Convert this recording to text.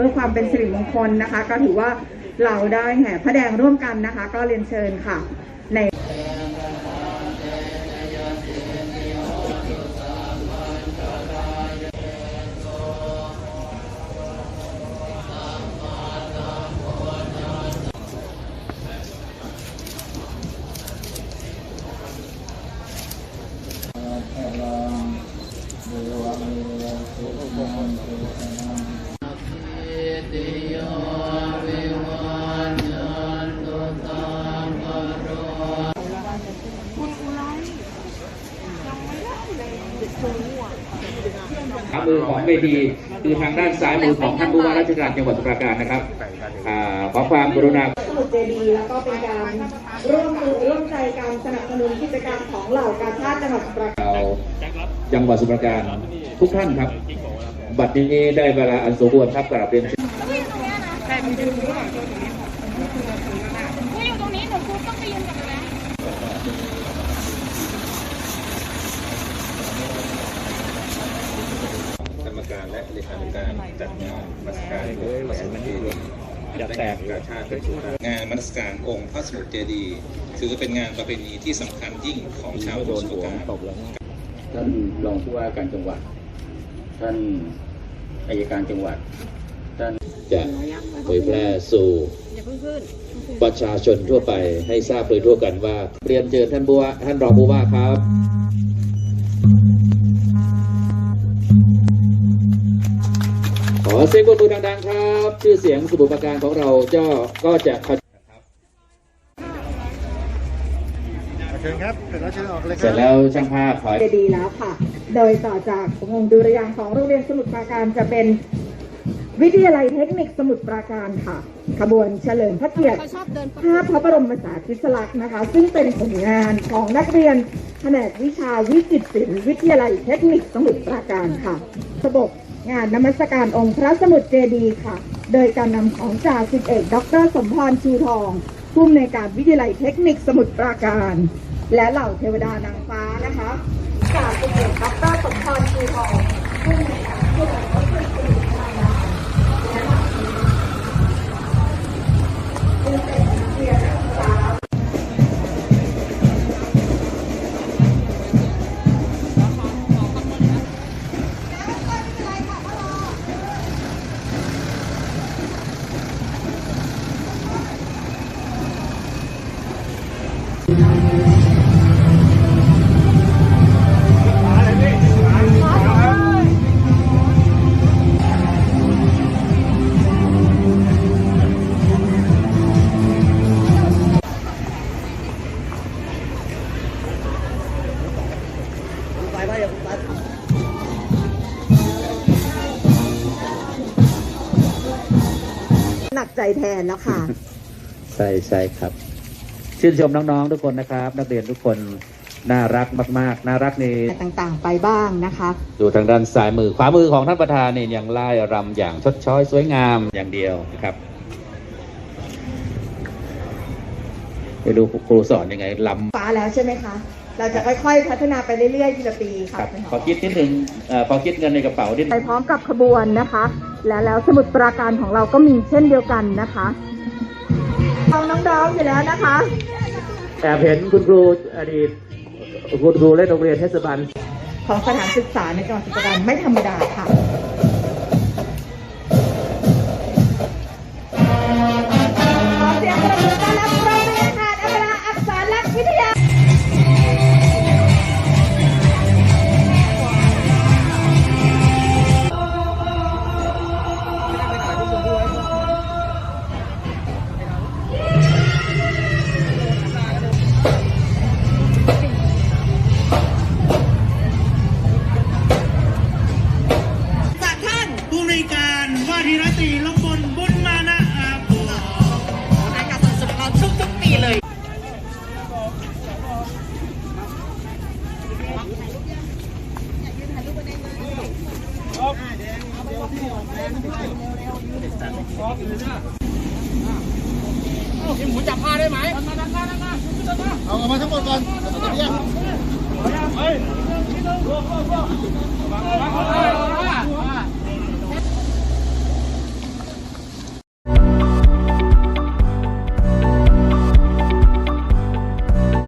พื่อความเป็นสิริมงคลนะคะ ก็ถือว่าเราได้แห่พระแดงร่วมกันนะคะ ก็เรียนเชิญค่ะใน ขวามือของเวทีคือทางด้านซ้ายมือของท่านผู้ว่าราชการจังหวัดสมุทรปราการนะครับอ่าขอความกรุณาสมุทรเจดีย์แล้วก็เป็นการร่วมมือร่วมใจการสนับสนุนกิจกรรมของเหล่ากาชาติจังหวัดสมุทรปราการเราจังหวัดสมุทรปราการทุกท่านครับ บัดนี้ได้เวลาอันสมควรครับกราบเรียน หนูอยู่ตรงนี้หนูครูต้องไปยืนกับมันนะ การและเลขาธิการจัดงานมรสการองค์พระสมุทรเจดีย์และงานกาชาติเป็นงานมรสการองค์พระสมุทรเจดีย์ถือเป็นงานประเพณีที่สำคัญยิ่งของชาวสมุทรปราการท่านรองผู้ว่าการจังหวัด ท่านอายการจังหวัด ท่านจะเผยแพร่สู่ประชาชนทั่วไปให้ทราบโดยทั่วกันว่าเรียนเชิญท่านผู้ว่าท่านรองผู้ว่าครับ อเสียงปรบมือดังๆครับ ชื่อเสียงสมุทรปราการของเราเจ้าก็จะเชิญครับเสร็จแล้วเชิญออกเลยคเสร็รัจบแล้วช่างภาพขอเจดีย์แล้วค่ะ โดยต่อจากวงดุริยางค์ของโรงเรียนสมุทรปราการจะเป็นวิทยาลัยเทคนิคสมุทรปราการค่ะ ขบวนเฉลิมพระเกียรติเขาชอบเดินประภาพพระบรมสารีริสลักษณ์นะคะ ซึ่งเป็นผลงานของนักเรียนแผนกวิชาวิจิตรศิลป์วิทยาลัยเทคนิคสมุทรปราการค่ะสบก งานนมัสการองค์พระสมุทรเจดีย์ค่ะ โดยการนำของจ่าสิบเอกดรสมพรชูทองผู้อำนวยการวิทยาลัยเทคนิคสมุทรปราการ และเหล่าเทวดานางฟ้านะคะจ่าสิบเอกดรสมพรชูทองผู้อำนวยการวิทยาลัยเทคนิค หนักใจแทนแล้วค่ะ ใช่ใช่ครับ ชื่นชมน้องๆทุกคนนะครับ นักเรียนทุกคนน่ารักมาก ๆ น่ารักนี่ต่างๆ ไปบ้างนะคะ ดูทางด้านซ้ายมือขวามือของท่านประธานเนี่ยยังไล่รำอย่างชดช้อยสวยงามอย่างเดียวนะครับไปดูครูสอนยังไงลำฟ้าแล้วใช่ไหมคะ เราจะค่อยๆ พัฒนาไปเรื่อยๆทีละปีคค่ะรับขอคิดนิดนึงเอ่อขอคิดเงินในกระเป๋านิดไปพร้อมกับขบวนนะคะ และแล้วสมุดปราการของเราก็มีเช่นเดียวกันนะคะเอาน้องๆอยู่แล้วนะคะ แอบเห็นคุณครูอดีตคุณครูเล่นโรงเรียนเทศบาลของสถานศึกษาในจังหวัดสมุทรปราการไม่ธรรมดาค่ะ การว่าทีรัตรีลงบนบุญมานะอาภรรายการสดๆเราทุกๆปีเลยเอาออกมาทั้งหมดก่อนจะเรียก